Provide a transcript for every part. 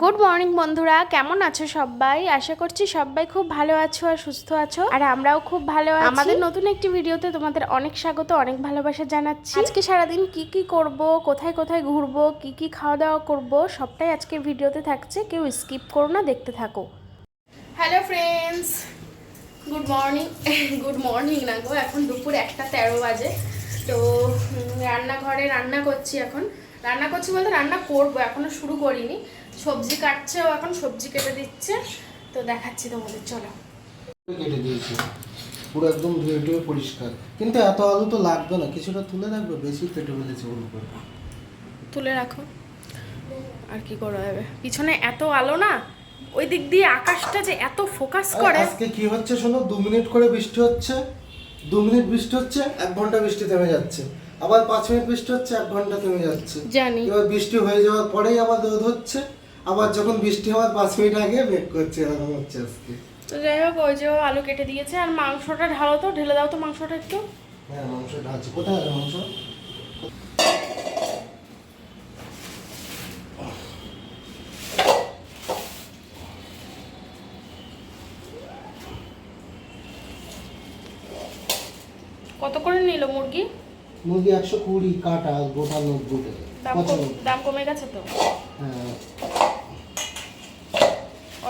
Good morning বন্ধুরা। কেমন আছো সবাই? আশা করছি সবাই খুব ভালো আছো আর সুস্থ আছো। আর আমরাও খুব ভালো আছি। আমাদের নতুন একটি ভিডিওতে তোমাদের অনেক স্বাগত অনেক ভালোবাসা জানাচ্ছি। আজকে সারাদিন কি কি করব কোথায় কোথায় ঘুরবো কি কি খাওয়া দাওয়া করব সবটাই আজকের ভিডিওতে থাকছে। কেউ স্কিপ করো না দেখতে থাকো। Hello friends good morning good morning না গো এখন দুপুর একটা তেরো বাজে। তো রান্নাঘরে রান্না করছি এখন। রান্না করছি বলতে রান্না করব এখনও শুরু করিনি। সবজি কাটছে ও এখন সবজি কেটে দিচ্ছে। তো দেখাচ্ছি তোমাদের চলো। কেটে দিয়েছি। পুরো একদম ধুয়ে টুয়ে পরিষ্কার। কিন্তু এত আলু তো লাগবে না কিছুটা তুলে রাখবে বেশি কেটে ফেলেছে ওর উপর। তুলে রাখো। আর কি করা যাবে? পিছনে এত আলো না ওই দিক দিয়ে আকাশটা যে এত ফোকাস করে। আজকে কি হচ্ছে শোনো? দু মিনিট করে বৃষ্টি হচ্ছে দু মিনিট বৃষ্টি হচ্ছে এক ঘণ্টা বৃষ্টি থেমে যাচ্ছে। আবার পাঁচ মিনিট বৃষ্টি হচ্ছে এক ঘণ্টা থেমে যাচ্ছে। জানি। এবার বৃষ্টি হয়ে যাওয়ার পরেই আবার রোদ হচ্ছে। আবার যখন বৃষ্টি হওয়ার পাঁচ মিনিট আগে মেঘ করছে এরকম হচ্ছে আজকে। তো যাই হোক ওই যে আলু কেটে দিয়েছে আর মাংসটা ঢালো তো ঢেলে দাও তো মাংসটা একটু। হ্যাঁ মাংস ঢালছে। কোথায় আছে মাংস? কত করে নিল মুরগি? মুরগি একশো কুড়ি কাটা গোটা নব্বই টাকা। দাম কম- দাম কমে গেছে তো? হ্যাঁ।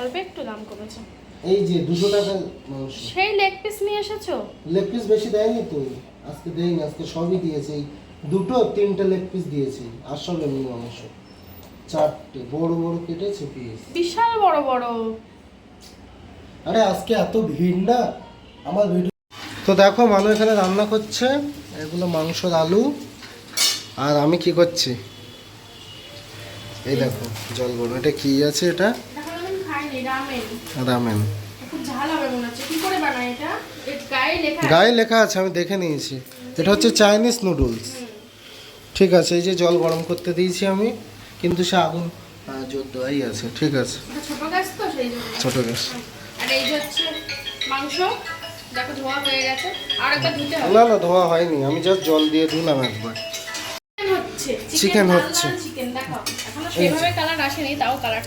অল্প একটু দাম কমেছে। এই যে দুশো টাকার মাংস সেই লেগ পিস নিয়ে এসেছ? লেগ পিস বেশি দেয়নি তো। আজকে দেয়নি আজকে সবই দিয়েছে। দুটো তিনটে লেগ পিস দিয়েছে। আর সব এমনি মাংস। চারটে। বড় বড় কেটেছে পিস বিশাল বড় বড়। আরে আজকে এত ভিড় না? আমার ভিডিও তো দেখো মানু এখানে রান্না করছে। এগুলো মাংসর আলু। আর আমি কি করছি? এই দেখো জল গরম এটা কি আছে এটা? রামেন। রামেন। খুব ঝাল হবে মনে হচ্ছে। কি করে বানায় এটা? গায়ে লেখা গায়ে লেখা আছে আমি দেখে নিয়েছি। এটা হচ্ছে চাইনিজ নুডলস ঠিক আছে এই যে জল গরম করতে দিয়েছি আমি কিন্তু সে আগুন জোর দেওয়াই আছে ঠিক আছে। এটা ছোট গ্যাস তো সেই ছোট গ্যাস আর এই হচ্ছে মাংস দেখো ধোয়া হয়ে গেছে। আর একবার ধুতে হবে। না না ধোয়া হয়নি আমি জাস্ট জল দিয়ে ধুলাম একবার।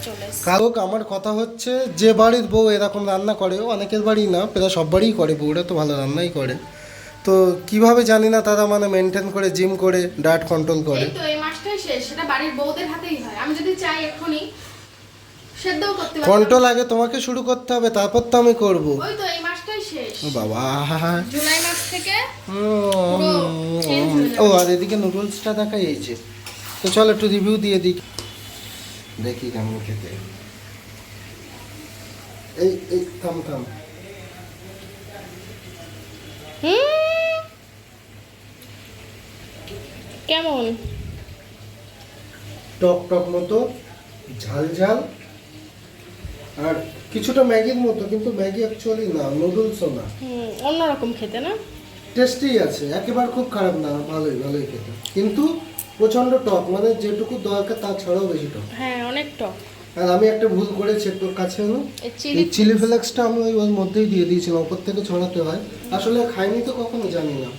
চলে হচ্ছে কারক আমার কথা হচ্ছে যে বাড়ির বউ এরকম রান্না করে অনেকের বাড়ি না প্রায় সব বাড়িই করে বউরা তো ভালো রান্নাই করে। তো কীভাবে জানি না তারা মানে মেনটেন করে জিম করে ডায়েট কন্ট্রোল করে। তো এই মাসটাই শেষ সেটা বাড়ির বউদের হাতেই হয়। আমি যদি চাই সেদ্ধও করতে পারি কন্ট্রোল আগে তোমাকে শুরু করতে হবে তারপর তো আমি করব। ওই তো এই মাসটাই শেষ। ও বাবা। জুলাই মাস থেকে। ও আর এদিকে নুডলসটা দেখা এই যে। তো চল একটু রিভিউ দিয়ে দিই। দেখি কেমন খেতে। এই এই থাম থাম। কেমন? টক টক মতো ঝাল ঝাল। আর কিছুটা ম্যাগির মতো কিন্তু ম্যাগি অ্যাকচুয়ালি না নুডলসও না। অন্যরকম খেতে না? টেস্টি আছে একেবারে খুব খারাপ না ভালোই ভালোই খেতে। কিন্তু প্রচণ্ড টক মানে যেটুকু দরকার তার ছাড়াও বেশি টক। হ্যাঁ অনেক টক। আর আমি একটা ভুল করেছি তোর কাছে এই চিলি ফ্লেক্সটা আমি ওই ওর মধ্যেই দিয়ে দিয়েছিলাম ওপর থেকে ছড়াতে হয়। আসলে খাইনি তো কখনো জানি না।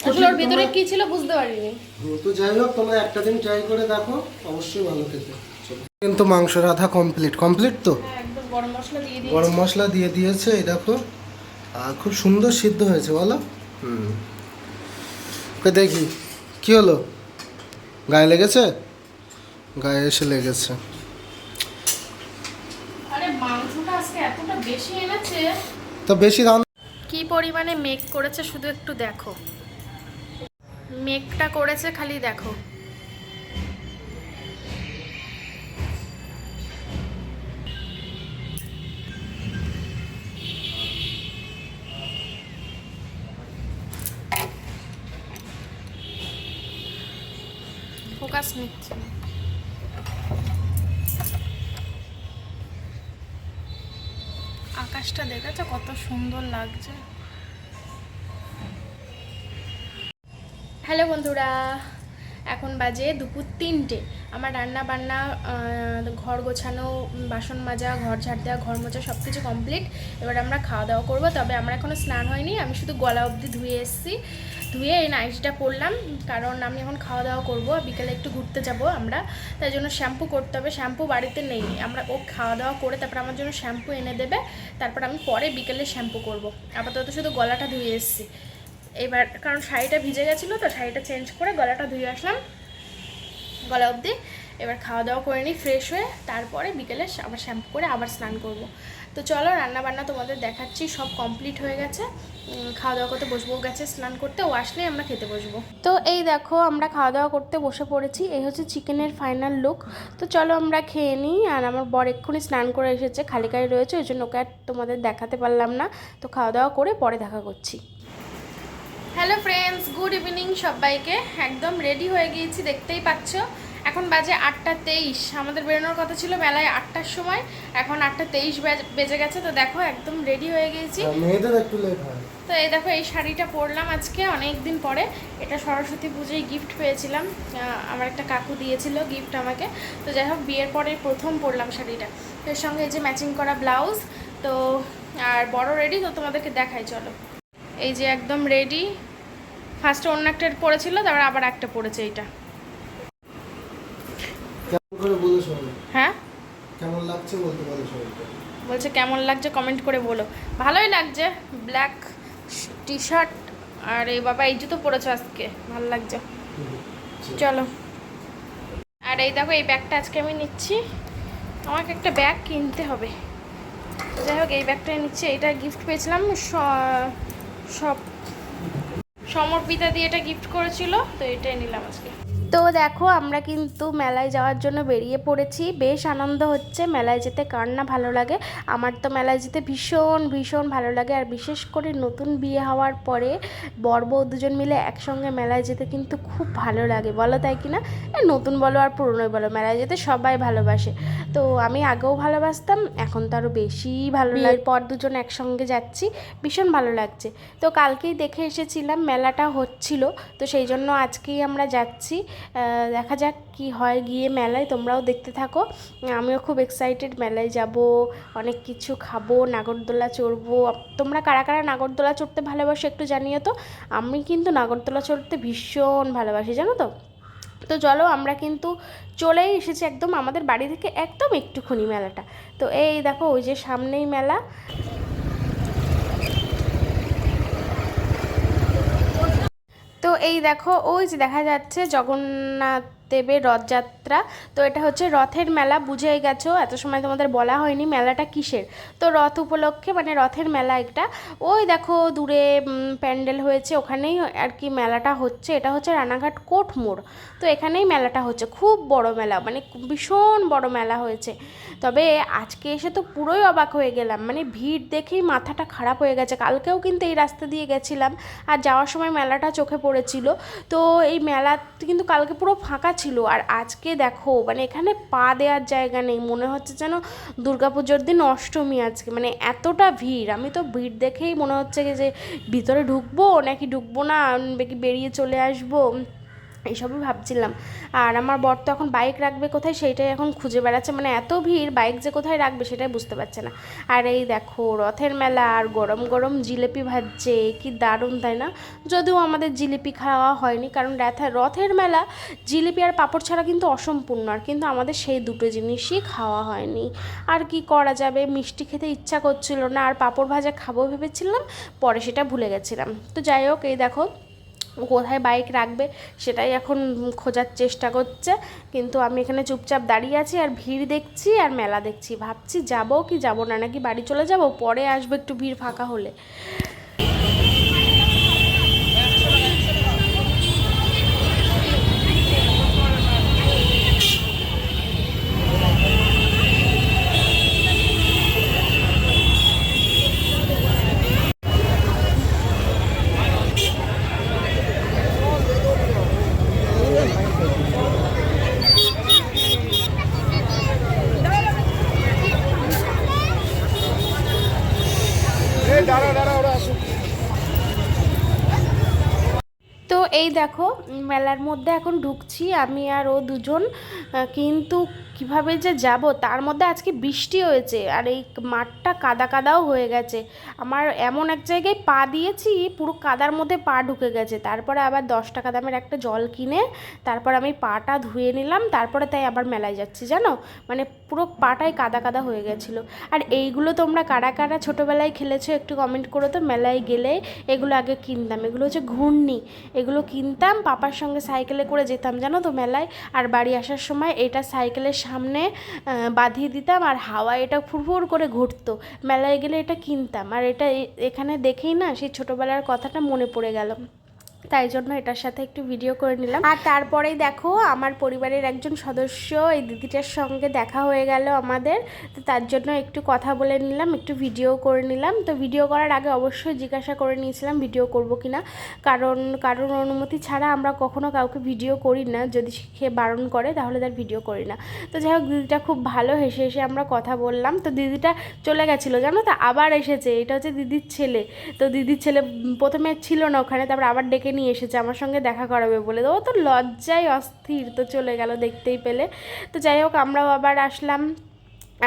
তো আসলে ওর ভিতরে কি ছিল বুঝতে পারিনি। তো যাই হোক তোমরা একটা দিন ট্রাই করে দেখো অবশ্যই ভালো খেতে। কিন্তু মাংস রাধা কমপ্লিট কমপ্লিট তো? হ্যাঁ একদম গরম মশলা দিয়ে দিই গরম মশলা দিয়ে দিয়েছে এই দেখো। আর খুব সুন্দর সিদ্ধ হয়েছে বলো। হুম। ওকে দেখি কি হলো? গায়ে লেগেছে? গায়ে এসে লেগেছে। আরে মাংসটা আজকে এতটা বেশি এনেছে। তো বেশি রান কি পরিমাণে মেক করেছে শুধু একটু দেখো। মেকটা করেছে খালি দেখো। ফোকাস নিচ্ছে। আকাশটা দেখেছ কত সুন্দর লাগছে হ্যালো বন্ধুরা এখন বাজে দুপুর তিনটে। আমার রান্না বান্না ঘর গোছানো বাসন মাজা, ঘর ঝাড় দেওয়া, ঘর মোছা সব কিছু কমপ্লিট। এবার আমরা খাওয়া দাওয়া করব। তবে আমরা এখনও স্নান হয়নি। আমি শুধু গলা অবধি ধুয়ে এসেছি। ধুয়ে এই নাইটিটা পরলাম। কারণ আমি এখন খাওয়া দাওয়া করব। বিকেলে একটু ঘুরতে যাব আমরা। তাই জন্য শ্যাম্পু করতে হবে। শ্যাম্পু বাড়িতে নেই। আমরা ও খাওয়া দাওয়া করে তারপর আমার জন্য শ্যাম্পু এনে দেবে। তারপর আমি পরে বিকেলে শ্যাম্পু করব। আপাতত শুধু গলাটা ধুয়ে এসেছি। এবার, কারণ শাড়িটা ভিজে গেছিল, তো শাড়িটা চেঞ্জ করে গলাটা ধুয়ে আসলাম। গলা অবধি। এবার খাওয়া দাওয়া করে নিই ফ্রেশ হয়ে, তারপরে বিকেলে আবার শ্যাম্পু করে আবার স্নান করব। তো চলো রান্না বান্না তোমাদের দেখাচ্ছি, সব কমপ্লিট হয়ে গেছে। খাওয়া দাওয়া করতে বসবো গেছে, স্নান করতে। ও আসলেই আমরা খেতে বসবো। তো এই দেখো, আমরা খাওয়া দাওয়া করতে বসে পড়েছি। এই হচ্ছে চিকেনের ফাইনাল লুক তো চলো, আমরা খেয়ে নিই, আর আমার বর এক্ষুনি স্নান করে এসেছে, খালি গায়ে রয়েছে, ওই জন্য ওকে তোমাদের দেখাতে পারলাম না। তো খাওয়া দাওয়া করে পরে দেখা করছি। হ্যালো ফ্রেন্ডস গুড ইভিনিং সবাইকে। একদম রেডি হয়ে গিয়েছি দেখতেই পাচ্ছ। এখন বাজে আটটা তেইশ। আমাদের বেরোনোর কথা ছিল মেলায় আটটার সময়। এখন আটটা তেইশ বেজে গেছে তো দেখো একদম রেডি হয়ে গিয়েছি। তো এই দেখো এই শাড়িটা পরলাম আজকে অনেক দিন পরে। এটা সরস্বতী পুজোয় গিফট পেয়েছিলাম। আমার একটা কাকু দিয়েছিল গিফট আমাকে। তো যাই হোক বিয়ের পরে প্রথম পরলাম শাড়িটা। তো এর সঙ্গে এই যে ম্যাচিং করা ব্লাউজ তো আর বড় রেডি তো তোমাদেরকে দেখাই চলো। এই যে একদম রেডি ফার্স্টে অন্য একটা পরেছিল তারপর আবার একটা পরেছে এইটা। হ্যাঁ? কেমন লাগছে বলতে পারো বলছে কেমন লাগছে কমেন্ট করে বলো। ভালোই লাগছে ব্ল্যাক টি শার্ট আর এই বাবা এই জুতো পরেছো আজকে ভালো লাগছে। চলো। আর এই দেখো এই ব্যাগটা আজকে আমি নিচ্ছি। আমাকে একটা ব্যাগ কিনতে হবে। যাই হোক এই ব্যাগটা নিচ্ছি এটা গিফট পেয়েছিলাম সব সমর্পিতা দিয়ে এটা গিফট করেছিল তো এটাই নিলাম আজকে। তো দেখো আমরা কিন্তু মেলায় যাওয়ার জন্য বেরিয়ে পড়েছি। বেশ আনন্দ হচ্ছে মেলায় যেতে কার না ভালো লাগে? আমার তো মেলায় যেতে ভীষণ ভীষণ ভালো লাগে। আর বিশেষ করে নতুন বিয়ে হওয়ার পরে বর বউ দুজন মিলে একসঙ্গে মেলায় যেতে কিন্তু খুব ভালো লাগে। বলো তাই কি না এ, নতুন বলো আর পুরনোই বলো মেলায় যেতে সবাই ভালোবাসে। তো আমি আগেও ভালোবাসতাম এখন তো আরও বেশি ভালো লাগে। পর দুজন একসঙ্গে যাচ্ছি ভীষণ ভালো লাগছে। তো কালকেই দেখে এসেছিলাম মেলাটা হচ্ছিল। তো সেই জন্য আজকেই আমরা যাচ্ছি। দেখা যাক কি হয়। গিয়ে মেলায় তোমরাও দেখতে থাকো। আমিও খুব এক্সাইটেড মেলায় যাব, অনেক কিছু খাব, নাগরদোলা চড়বো। তোমরা কারা কারা নাগরদোলা চড়তে ভালোবাসো একটু জানিও তো? আমি কিন্তু নাগরদোলা চড়তে ভীষণ ভালোবাসি, জানো তো? তো চলো আমরা কিন্তু চলেই এসেছি একদম আমাদের বাড়ি থেকে একদম একটুখানি মেলাটা। তো এই দেখো, ওই যে সামনেই মেলা। তো এই দেখো ওই যে দেখা যাচ্ছে জগন্নাথ দেবের রথযাত্রা। তো এটা হচ্ছে রথের মেলা, বুঝেই গেছো, এত সময় তোমাদের বলা হয়নি মেলাটা কিসের। তো রথ উপলক্ষে মানে রথের মেলা একটা, ওই দেখো দূরে প্যান্ডেল হয়েছে, ওখানেই আর কি মেলাটা হচ্ছে, এটা হচ্ছে রানাঘাট কোট মোড়। তো এখানেই মেলাটা হচ্ছে, খুব বড় মেলা মানে ভীষণ বড় মেলা হয়েছে। তবে আজকে এসে তো পুরোই অবাক হয়ে গেলাম মানে ভিড় দেখেই মাথাটা খারাপ হয়ে গেছে, কালকেও কিন্তু এই রাস্তা দিয়ে গেছিলাম, আর যাওয়ার সময় মেলাটা চোখে পড়েছিল। তো এই মেলা কিন্তু কালকে পুরো ফাঁকা ছিল। আর আজকে দেখো মানে এখানে পা দেওয়ার জায়গা নেই। মনে হচ্ছে যেন দুর্গাপুজোর দিন অষ্টমী আজকে। মানে এতটা ভিড়। আমি তো ভিড় দেখেই মনে হচ্ছে যে ভিতরে ঢুকবো নাকি ঢুকবো না? বেরিয়ে চলে আসব? এইসবই ভাবছিলাম। আর আমার বর তো এখন বাইক রাখবে কোথায় সেইটাই এখন খুঁজে বেড়াচ্ছে। মানে এত ভিড় বাইক যে কোথায় রাখবে সেটাই বুঝতে পারছে না। আর এই দেখো, রথের মেলা, আর গরম গরম জিলেপি ভাজছে কি দারুণ, তাই না? যদিও আমাদের জিলিপি খাওয়া হয়নি, কারণ রথের রথের মেলা, জিলিপি আর পাঁপড় ছাড়া কিন্তু অসম্পূর্ণ, আর কিন্তু আমাদের সেই দুটো জিনিসই খাওয়া হয়নি। আর কি করা যাবে? মিষ্টি খেতে ইচ্ছা করছিল না, আর পাঁপড় ভাজা খাব ভেবেছিলাম, পরে সেটা ভুলে গেছিলাম। তো যাই হোক, এই দেখো কোথায় বাইক রাখবে সেটাই এখন খোঁজার চেষ্টা করছে। কিন্তু আমি এখানে চুপচাপ দাঁড়িয়ে আছি আর ভিড় দেখছি আর মেলা দেখছি। ভাবছি যাব কি যাব না, নাকি বাড়ি চলে যাব? পরে আসব একটু ভিড় ফাঁকা হলে তো এই দেখো মেলার মধ্যে এখন ঢুকছি আমি আর ও দুজন কিন্তু কীভাবে যে যাব, তার মধ্যে আজকে বৃষ্টি হয়েছে আর এই মাঠটা কাদা কাদাও হয়ে গেছে। আমার এমন এক জায়গায় পা দিয়েছি, পুরো কাদার মধ্যে পা ঢুকে গেছে। তারপরে আবার দশ টাকা দামের একটা জল কিনে, তারপর আমি পাটা ধুয়ে নিলাম, তারপরে তাই আবার মেলায় যাচ্ছি, জানো? মানে পুরো পাটাই কাদা কাদা হয়ে গেছিল। আর এইগুলো তোমরা কারা কারা ছোটোবেলায় খেলেছো একটু কমেন্ট করো তো, মেলায় গেলে এগুলো আগে কিনতাম। এগুলো হচ্ছে ঘূর্ণি। এগুলো কিনতাম, পাপার সঙ্গে সাইকেলে করে যেতাম, জানো তো, মেলায়? আর বাড়ি আসার সময় এটা সাইকেলের সামনে বাঁধিয়ে দিতাম আর হাওয়া এটা ফুরফুর করে ঘুরতো। মেলায় গেলে এটা কিনতাম। আর এটা এখানে দেখেই না সেই ছোটোবেলার কথাটা মনে পড়ে গেল। তাই জন্য এটার সাথে একটু ভিডিও করে নিলাম। আর তারপরেই দেখো, আমার পরিবারের একজন সদস্য এই দিদিটার সঙ্গে দেখা হয়ে গেল আমাদের। তো তার জন্য একটু কথা বলে নিলাম, একটু ভিডিও করে নিলাম। তো ভিডিও করার আগে অবশ্যই জিজ্ঞাসা করে নিয়েছিলাম ভিডিও করব কি না কারণ, কারোর অনুমতি ছাড়া আমরা কখনো কাউকে ভিডিও করি না। যদি সে বারণ করে, তাহলে তার ভিডিও করি না। তো যাই হোক, দিদিটা খুব ভালো, হেসে হেসে আমরা কথা বললাম। তো দিদিটা চলে গেছিল, জানো তো? আবার এসেছে, এটা হচ্ছে দিদির ছেলে। তো দিদির ছেলে প্রথমে ছিল না ওখানে, তারপর আবার ডেকে নিয়ে এসেছে, আমার সঙ্গে দেখা করাবে বলে। ও তো লজ্জায় অস্থির, তো চলে গেল দেখতেই পেলে। তো যাই হোক, আমরাও আবার আসলাম।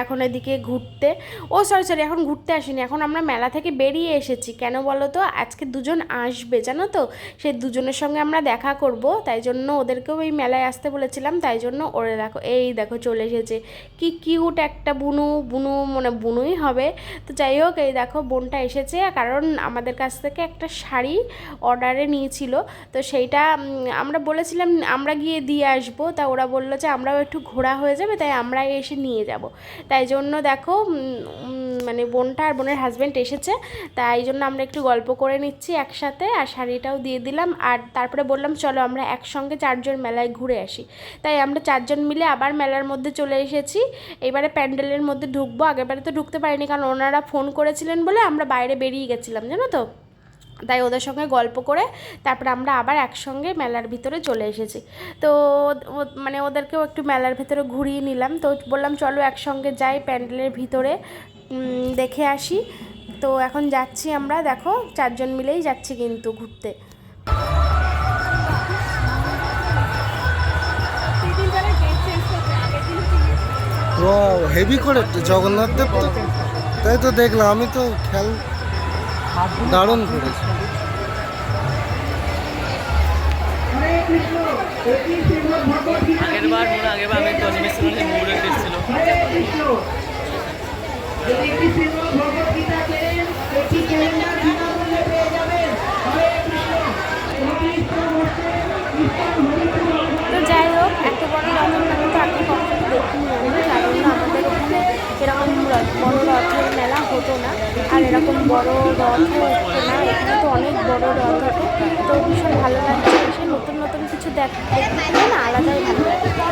এখন এদিকে ঘুরতে, ও সরি সরি এখন ঘুরতে আসিনি, এখন আমরা মেলা থেকে বেরিয়ে এসেছি। কেন বলো তো আজকে দুজন আসবে, জানো তো? সেই দুজনের সঙ্গে আমরা দেখা করব, তাই জন্য ওদেরকেও এই মেলায় আসতে বলেছিলাম, তাই জন্য ওরা দেখো, এই দেখো চলে এসেছে। কি কিউট একটা বুনু বুনু মানে বুনুই হবে। তো যাই হোক, এই দেখো বোনটা এসেছে, কারণ আমাদের কাছ থেকে একটা শাড়ি অর্ডারে নিয়েছিল। তো সেইটা আমরা বলেছিলাম, আমরা গিয়ে দিয়ে আসব, তা ওরা বলল যে আমরাও একটু ঘোরা হয়ে যাবে, তাই আমরা এসে নিয়ে যাব। তাই জন্য দেখো মানে বোনটা আর বোনের হাজব্যান্ড এসেছে, তাই জন্য আমরা একটু গল্প করে নিচ্ছি একসাথে, আর শাড়িটাও দিয়ে দিলাম, আর তারপরে বললাম, চলো আমরা একসঙ্গে চারজন মেলায় ঘুরে আসি। তাই আমরা চারজন মিলে আবার মেলার মধ্যে চলে এসেছি, এবারে প্যান্ডেলের মধ্যে ঢুকবো আগেবারে তো ঢুকতে পারিনি, কারণ ওনারা ফোন করেছিলেন বলে আমরা বাইরে বেরিয়ে গেছিলাম, জানো তো? তাই ওদের সঙ্গে গল্প করে তারপরে আমরা আবার একসঙ্গে মেলার ভিতরে চলে এসেছি। তো মানে ওদেরকেও একটু মেলার ভিতরে ঘুরিয়ে নিলাম। তো বললাম, চলো একসঙ্গে যাই প্যান্ডেলের ভিতরে দেখে আসি। তো এখন যাচ্ছি আমরা, দেখো, চারজন মিলেই যাচ্ছি কিন্তু ঘুরতে। হেভি করে জগন্নাথ দেব তাই তো দেখলাম, আমি তো খেয়াল দারুণ করেছি। আগের বার মনে আগের বার আমি তো অনিমেষ মুড়ে এসেছিল। তো যাই হোক এত এরকম বড় রথের মেলা হতো না, আর এরকম বড় রথও হতো না এখানে তো অনেক বড় রথ হতো তো ভীষণ ভালো লাগছে দেখ না আলাদাই ভালো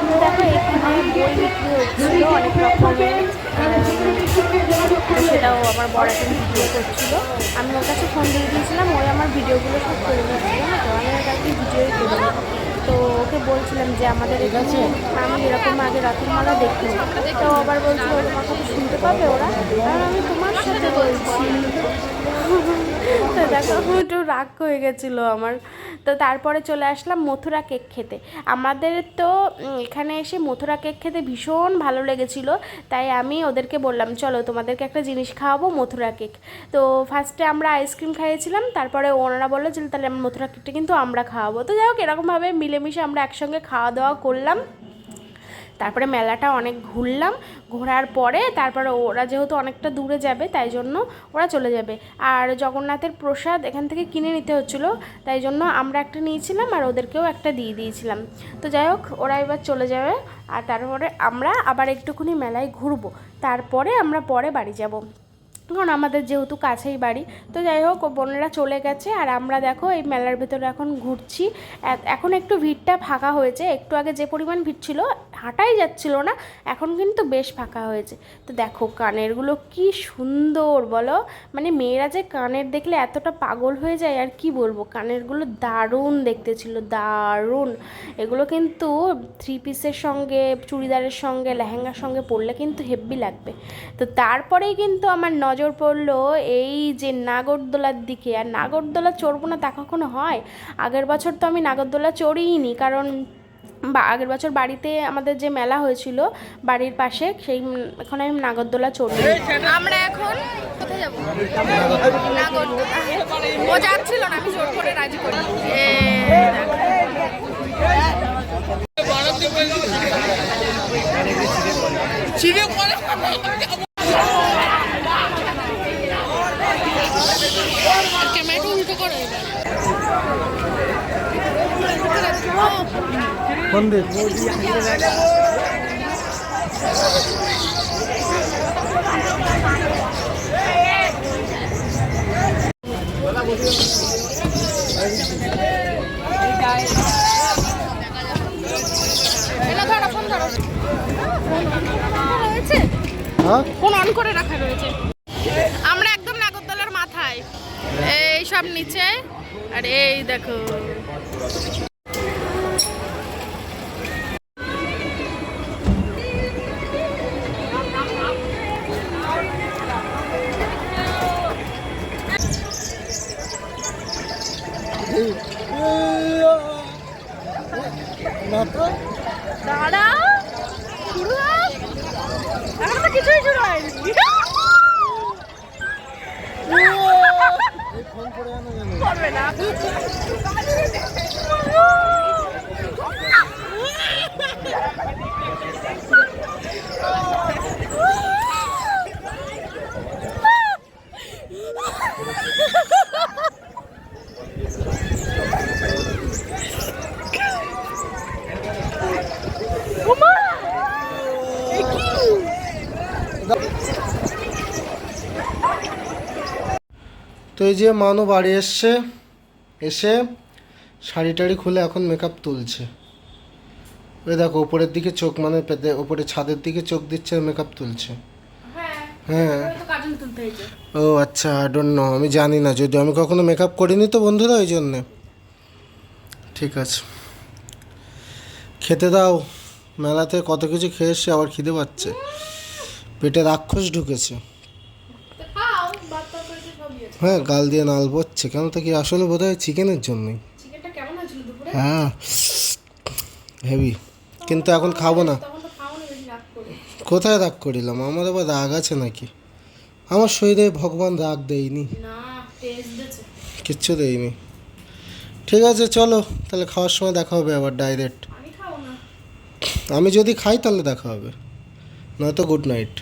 তো দেখো এখানে বই বিক্রি হচ্ছিল অনেক রকমের সেটাও আমার বড় একটা ভিডিও করছিল। আমি ওর কাছে ফোন দিয়ে দিয়েছিলাম ওই আমার ভিডিওগুলো সব করে দিচ্ছিল না তো? আমি ওর কাছে ভিডিওই করে তো ওকে বলছিলাম যে আমাদের এখানে আমি এরকম আগে রথের মালা দেখি। তো আবার বলছিল ওর তোমার কথা শুনতে পাবে ওরা? কারণ আমি তোমার সাথে বলছি। তো দেখো একটু রাগ হয়ে গেছিল আমার। তো তারপরে চলে আসলাম মথুরা কেক খেতে। আমাদের তো এখানে এসে মথুরা কেক খেতে ভীষণ ভালো লেগেছিল। তাই আমি ওদেরকে বললাম, চলো তোমাদেরকে একটা জিনিস খাওয়াবো, মথুরা কেক। তো ফার্স্টে আমরা আইসক্রিম খাইয়েছিলাম, তারপরে ওনারা বলল যে, তাহলে আমরা মথুরা কেকটা কিন্তু আমরা খাওয়াবো। তো যাই হোক, এরকমভাবে মিলেমিশে আমরা একসঙ্গে খাওয়া দাওয়া করলাম। তারপরে মেলাটা অনেক ঘুরলাম, ঘোরার পরে তারপরে ওরা যেহেতু অনেকটা দূরে যাবে, তাই জন্য ওরা চলে যাবে। আর জগন্নাথের প্রসাদ এখান থেকে কিনে নিতে হচ্ছিল, তাই জন্য আমরা একটা নিয়েছিলাম আর ওদেরকেও একটা দিয়ে দিয়েছিলাম। তো যাই হোক, ওরা এবার চলে যাবে আর তারপরে আমরা আবার একটুখানি মেলায় ঘুরবো। তারপরে আমরা পরে বাড়ি যাব। কারণ আমাদের যেহেতু কাছেই বাড়ি, তো যাই হোক বোনেরা চলে গেছে আর আমরা দেখো এই মেলার ভেতরে এখন ঘুরছি। এখন একটু ভিড়টা ফাঁকা হয়েছে, একটু আগে যে পরিমাণ ভিড় ছিল হাঁটাই যাচ্ছিল না, এখন কিন্তু বেশ ফাঁকা হয়েছে। তো দেখো কানেরগুলো কি সুন্দর বলো মানে মেয়েরা যে কানের দেখলে এতটা পাগল হয়ে যায়, আর কি বলব? কানেরগুলো দারুণ দেখতে ছিল, দারুণ। এগুলো কিন্তু থ্রি পিসের সঙ্গে, চুড়িদারের সঙ্গে, লেহেঙ্গার সঙ্গে পরলে কিন্তু হেভি লাগবে। তো তারপরেই কিন্তু আমার নজর পড়ল এই যে নাগরদোলার দিকে। আর নাগরদোলা চড়বো না তা কখনো হয়? আগের বছর তো আমি নাগরদোলা চড়িইনি, কারণ বা আগের বছর বাড়িতে আমাদের যে মেলা হয়েছিল বাড়ির পাশে, সেই এখন আমি নাগরদোলা চড়ি। আমরা এখন কোথায় যাব? না করে কোন দিক রয়েছে? হ্যাঁ? ফোন অন করে রাখা রয়েছে। আমরা একদম নাগরদোলার মাথায়। এই সব নিচে। আর এই দেখো। দাঁড়া। শুরু এখন তো কিছুই শুরু হয়নি। করবে না। তো এই যে মানু বাড়ি এসছে এসে শাড়ি টাড়ি খুলে এখন মেকআপ তুলছে। ওই দেখো উপরের দিকে চোখ মানে পেতে উপরে ছাদের দিকে চোখ দিচ্ছে মেকআপ তুলছে। হ্যাঁ হয়েছে। ও আচ্ছা আই ডোন্ট নো আমি জানি না যদি আমি কখনো মেকআপ করিনি তো বন্ধুরা ওই জন্যে। ঠিক আছে। খেতে দাও মেলাতে কত কিছু খেয়ে এসছে আবার খিদে পাচ্ছে। পেটে রাক্ষস ঢুকেছে খাও বাচ্চা করেছে সবই আছে হ্যাঁ গাল দিয়ে নাল পড়ছে কেন তো কি আসলে বোধ হয় চিকেনের জন্যই? হ্যাঁ হেভি। কিন্তু এখন খাব না। কোথায় রাগ করিলাম? আমার আবার রাগ আছে নাকি? আমার শরীরে ভগবান রাগ দেয়নি। কিচ্ছু দেয়নি। ঠিক আছে চলো। তাহলে খাওয়ার সময় দেখা হবে আবার ডাইরেক্ট আমি যদি খাই তাহলে দেখা হবে। নয়তো গুড নাইট